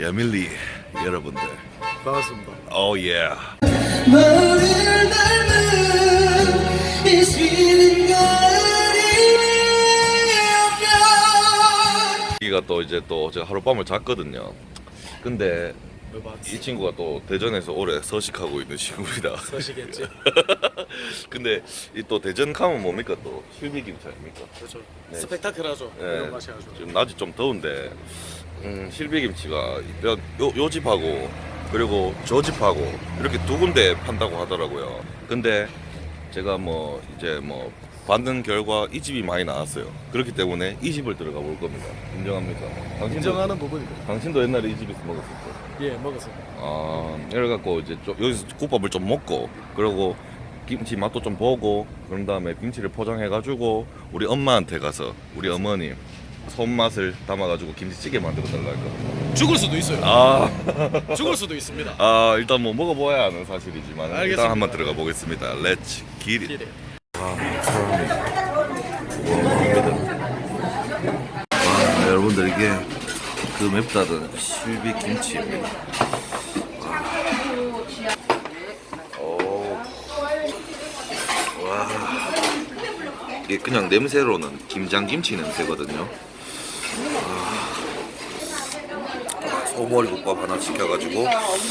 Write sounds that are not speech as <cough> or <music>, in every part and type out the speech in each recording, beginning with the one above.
야밀리 여러분들 반갑습니다. 오 예. 너를 닮은 이 쉬는 거리면 이가 또 이제 또 제가 하룻밤을 잤거든요. 근데? 이 친구가 또 대전에서 오래 서식하고 있는 친구입니다. 서시겠지. <laughs> 근데 이 또 대전 가면 뭡니까 또 실비김치 아닙니까? 그렇죠. 네. 스펙타클하죠. 예. 이런 맛이 아주. 지금 낮이 좀 더운데 음, 실비김치가 요, 요, 요 집하고 그리고 저 집하고 이렇게 두 군데 판다고 하더라고요. 근데 제가 뭐 이제 뭐 받는 결과 이 집이 많이 나왔어요. 그렇기 때문에 이 집을 들어가 볼 겁니다. 인정합니까? 당신도, 인정하는 부분입니다. 당신도 옛날에 이 집에서 먹었을 거. 예, 먹었습니다. 아, 이래갖고 이제 좀 여기서 국밥을 좀 먹고 그리고 김치 맛도 좀 보고 그런 다음에 김치를 포장해가지고 우리 엄마한테 가서 우리 어머님 손맛을 담아가지고 김치찌개 만들어 달라 했거든요. 죽을 수도 있어요. 아, <laughs> 죽을 수도 있습니다. 아 일단 뭐 먹어봐야 아는 사실이지만 일단 알겠습니다. 한번 들어가 보겠습니다. 렛츠 기릿. 기대. 와, 여러분들 이게 그 맵다던 실비 김치입니다. 오. 와. 이게 그냥 냄새로는 김장 김치 냄새거든요. 아. 소머리 국밥 하나 시켜가지고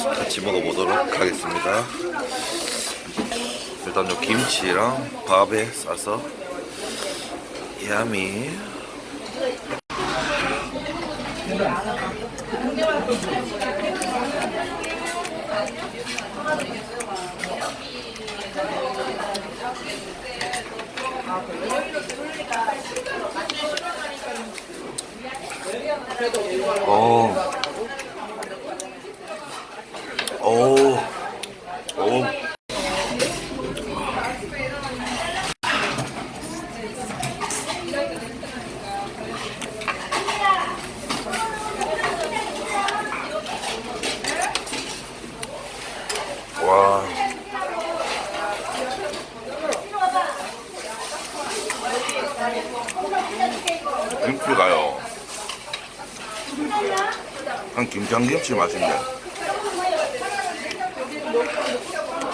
같이 먹어보도록 하겠습니다. 일단 요 김치랑 밥에 싸서 야미. 어. 오. 오. 와. 김치가요. 한 김장김치 맛인데.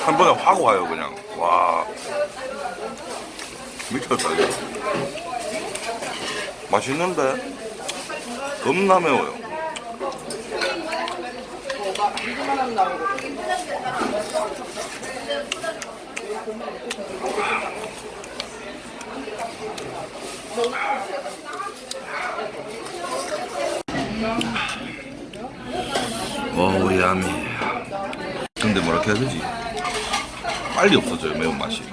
한 번에 확 와요, 그냥. 와. 미쳤다, 이거. 맛있는데? 겁나 매워요. 어우 야미 근데 뭐라 해야 되지? 빨리 없어져요 매운맛이.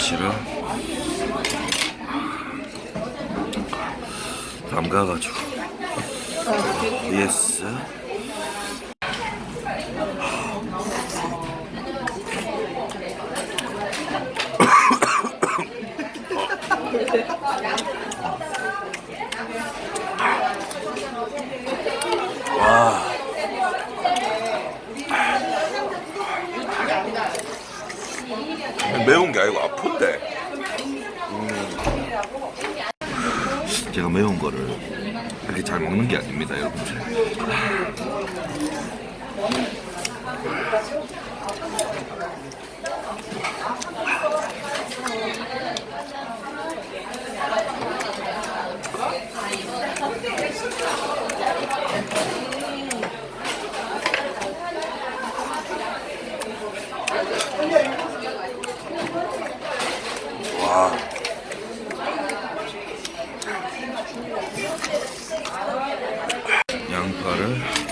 싫어 담가가지고 예스 와. 매운 게 아니고 아픈데. 제가 매운 거를 이렇게 잘 먹는 게 아닙니다, 여러분들. 와. 양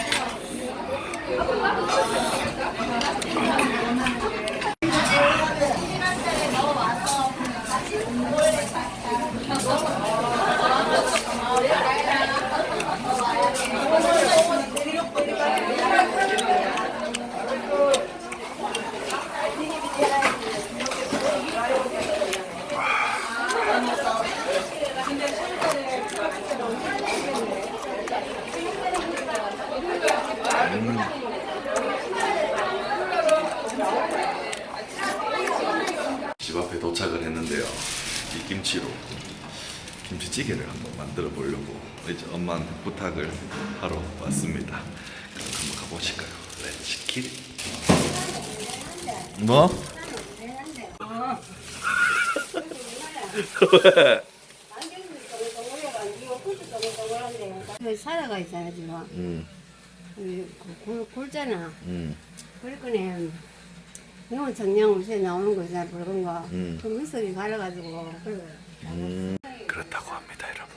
김치로 김치찌개를 한번 만들어 보려고 이제 엄마한테 부탁을 하러 왔습니다. 그럼 한번 가보실까요? 렛츠 키 뭐? 왜? 그 사다가 있잖아 지금 음, 그 골, 골잖아 음, 그러니까 영원 청량 옷에 나오는 거 있잖아 붉은 거 음. 그 갈아가지고 그래 음. 그렇다고 합니다, 여러분.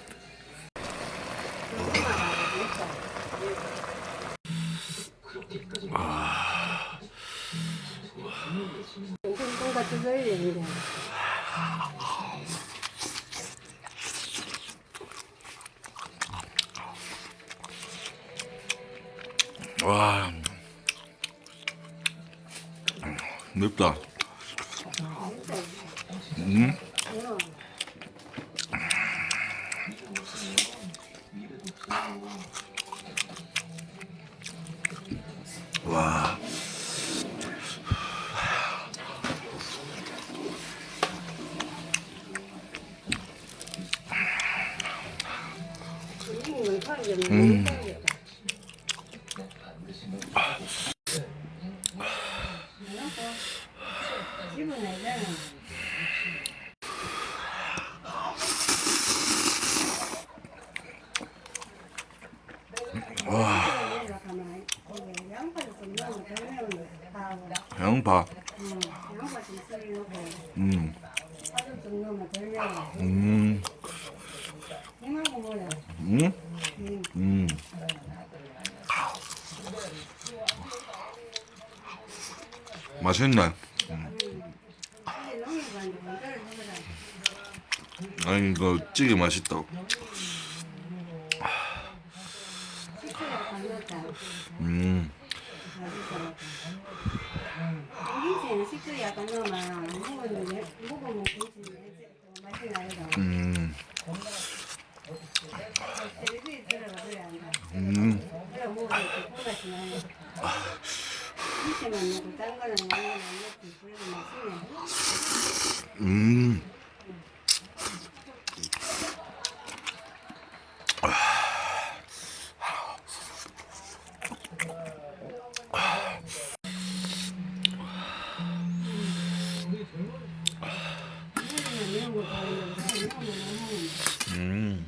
똥 같은 소리 내는데 와, 맵다. 음, 와. 하고 양파. 음, 음, 음, 응. 음. 맛있네. 아니 이거 찌개 맛있다. 식초를 가져왔다 음, 김치에는 식초 약간 넣으면 묵으면 묵으면 김치 맛이 나거든 음, 텔레비에 들어가 그래 한다 음. 그래 먹으면 이렇게 꿀맛이 나네 김치만 넣고 딴 거는 양념 안 넣고 그래도 맛있네 음. 이런 거 좋아해요. 이런 거 너무 음.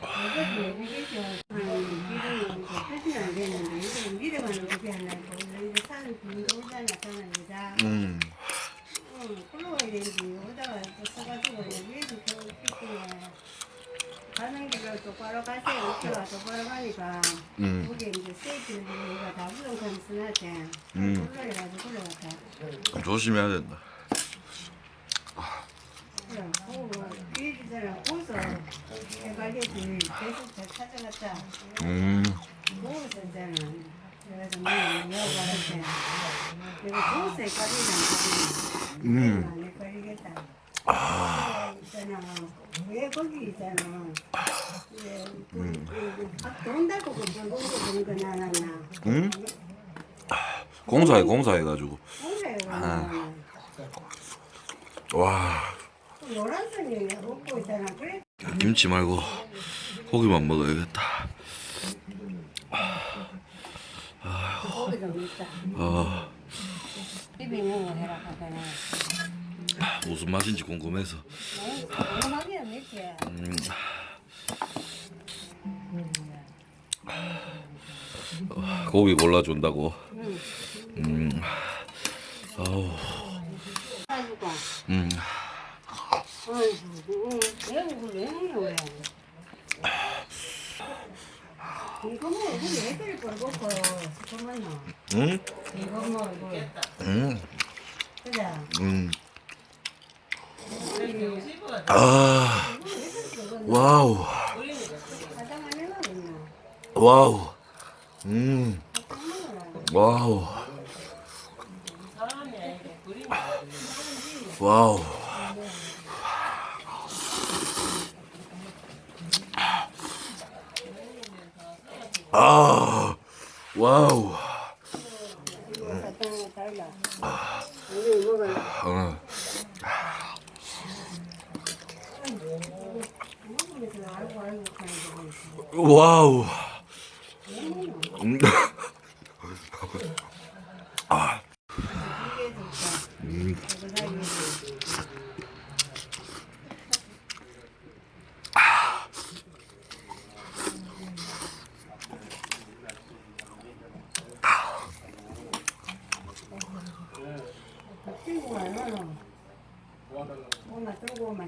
이것도 내비게이션 기름은 뜻이 안 되는데 이거는 미래만 어떻게 하냐고 이제 사는 분도 오잖아 저는 여자 음. 응 굴러가야 되지 오다가 또 써가지고 내비게이션 겨우 끼끼네 가는 길을 똑바로 가세요 어깨가 가니까 음. 거기에 이제 세이프를 우리가 다 부동산 쓰나대 음. 굴러가지고 굴러갔다 조심해야 된다. 그래 보고 일이잖아 거기서 해가지고 계속 잘 찾아갔다 음. 보고서 있잖아 그래서 뭐 여고 가는데 내가 보고서 헷갈리잖아 음. 안 헷갈리겠다 아 있잖아 왜 거기 있잖아 왜돈 달고 그 그런 거 음? 공사해 공사해 가지고. 공사에 아. 와. 노란색이 먹고 있잖아 그래 김치 말고 고기만 먹어야겠다. 고기 좀 있다 아, 해라 하잖아 무슨 맛인지 궁금해서. 궁금하게 음. 어, 고기 골라준다고. 음. 아우. 사주고 음. 어이구 여기 왜 먹냐 왜 이거 뭐 잠깐만요 음. 이거 뭐 이거 음. 그래 음. 아. 와우. 와우. 음. 와우. 와우. 아, 와우. 사탕 달라. 우리 먹을 어. 알고 알고 가는 와우.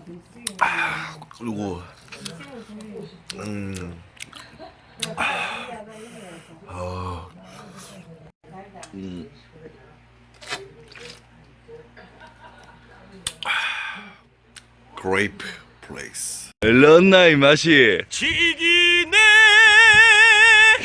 좀 쓰고. 그리고 음. 아. 음. 그레이프 플레이스. 런나이 맛이 지기